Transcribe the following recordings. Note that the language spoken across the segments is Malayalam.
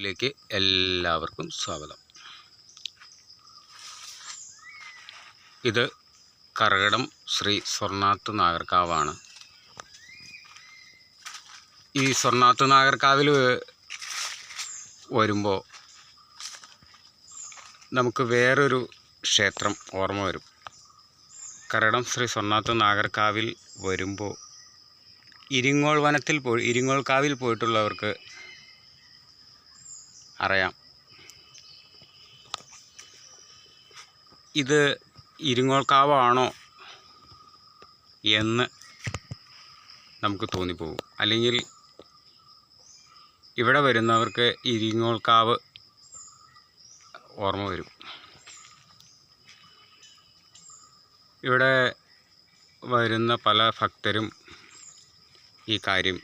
ഇതിലേക്ക് എല്ലാവർക്കും സ്വാഗതം. ഇത് കറകടം ശ്രീ സ്വർണാത്ത് നാഗർക്കാവാണ്. ഈ സ്വർണാത്ത് നാഗർക്കാവിൽ വരുമ്പോൾ നമുക്ക് വേറൊരു ക്ഷേത്രം ഓർമ്മ വരും. കരടം ശ്രീ സ്വർണാത്ത് നാഗർക്കാവിൽ വരുമ്പോൾ ഇരിങ്ങോൾ വനത്തിൽ പോയി ഇരിങ്ങോൾ കാവിൽ പോയിട്ടുള്ളവർക്ക് അറിയാം. ഇത് ഇരുങ്ങോൾക്കാവാണോ കാവാണോ എന്ന് നമുക്ക് തോന്നിപ്പോകും. അല്ലെങ്കിൽ ഇവിടെ വരുന്നവർക്ക് ഇരിങ്ങോൾക്കാവ് ഓർമ്മ വരും. ഇവിടെ വരുന്ന പല ഭക്തരും ഈ കാര്യം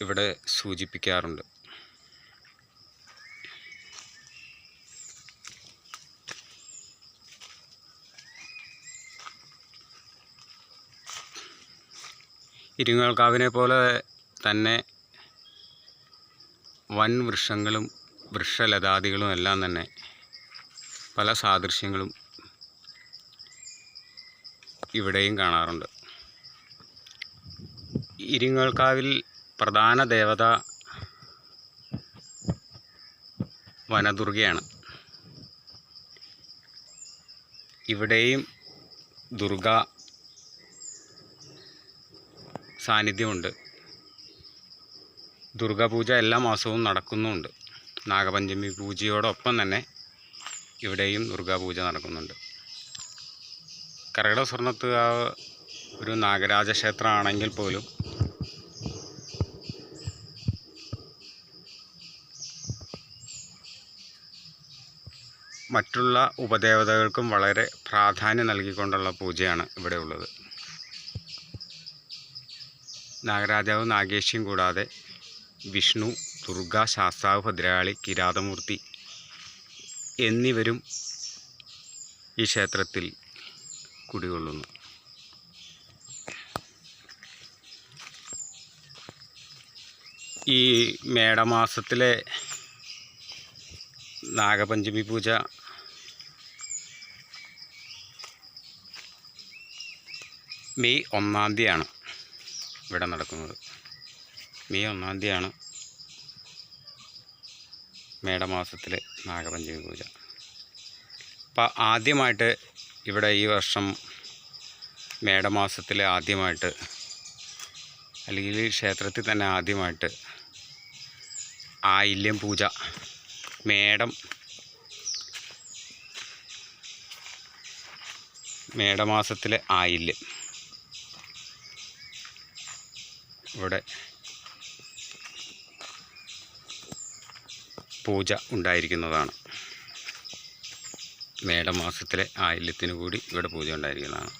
ഇവിടെ സൂചിപ്പിക്കാറുണ്ട്. ഇരിങ്ങൾക്കാവിനെ പോലെ തന്നെ വൻ വൃക്ഷങ്ങളും വൃക്ഷലതാദികളും എല്ലാം തന്നെ പല സാദൃശ്യങ്ങളും ഇവിടെയും കാണാറുണ്ട്. ഇരിങ്ങൾക്കാവിൽ പ്രധാന ദേവത വനദുർഗയാണ്. ഇവിടെയും ദുർഗ സാന്നിധ്യമുണ്ട്. ദുർഗാപൂജ എല്ലാ മാസവും നടക്കുന്നുമുണ്ട് നാഗപഞ്ചമി പൂജയോടൊപ്പം തന്നെ ഇവിടെയും ദുർഗാപൂജ നടക്കുന്നുണ്ട്. കരകട സ്വർണത്തുകാവ് ഒരു നാഗരാജ ക്ഷേത്രമാണെങ്കിൽ പോലും മറ്റുള്ള ഉപദേവതകൾക്കും വളരെ പ്രാധാന്യം നൽകിക്കൊണ്ടുള്ള പൂജയാണ് ഇവിടെ ഉള്ളത് നാഗരാജാവ് നാഗേഷ്യം കൂടാതെ വിഷ്ണു ദുർഗ ശാസ്താവ് ഭദ്രകാളി കിരാതമൂർത്തി എന്നിവരും ഈ ക്ഷേത്രത്തിൽ കുടികൊള്ളുന്നു. ഈ മേടമാസത്തിലെ നാഗപഞ്ചമി പൂജ മെയ് ഒന്നാം തീയതിയാണ്. ഇവിടെ നടക്കുന്നത്. മെയ് ഒന്നാം തീയതിയാണ് മേടമാസത്തിലെ നാഗപഞ്ചമി പൂജ. അപ്പോൾ ആദ്യമായിട്ട് ഇവിടെ ഈ വർഷം മേടമാസത്തിൽ ആദ്യമായിട്ട് അല്ലെങ്കിൽ ഈ ക്ഷേത്രത്തിൽ തന്നെ ആദ്യമായിട്ട് ആയില്യം പൂജ മേടം മേടമാസത്തിലെ ആയില്യം ഇവിടെ പൂജ ഉണ്ടായിരിക്കുന്നതാണ്. മേടമാസത്തിലെ ആയില്യത്തിന് കൂടി ഇവിടെ പൂജ ഉണ്ടായിരിക്കുന്നതാണ്.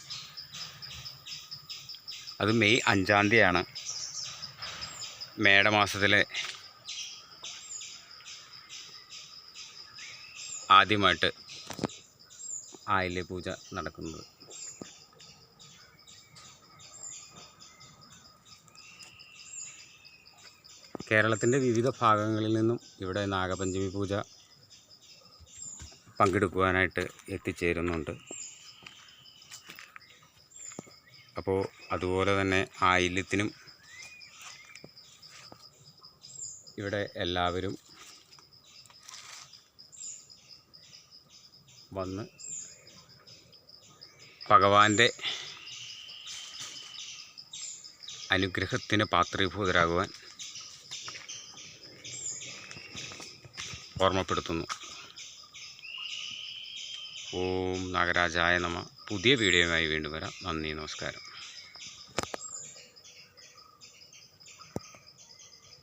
അത് മെയ് അഞ്ചാം തീയതിയാണ്. മേടമാസത്തിലെ ആദ്യമായിട്ട് ആയില്യ പൂജ നടക്കുന്നത്. കേരളത്തിന്റെ വിവിധ ഭാഗങ്ങളിൽ നിന്നും ഇവിടെ നാഗപഞ്ചമി പൂജ പങ്കെടുക്കുവാനായിട്ട് എത്തിച്ചേരുന്നുണ്ട്. അപ്പോൾ അതുപോലെ തന്നെ ആയില്യത്തിനും ഇവിടെ എല്ലാവരും വന്ന് ഭഗവാന്റെ അനുഗ്രഹത്തിന് പാത്രീഭൂതരാകുവാൻ ഓർമ്മപ്പെടുത്തുന്നു. ഓം നാഗരാജായ നമ. പുതിയ വീഡിയോയുമായി വീണ്ടും വരാം. നന്ദി നമസ്കാരം.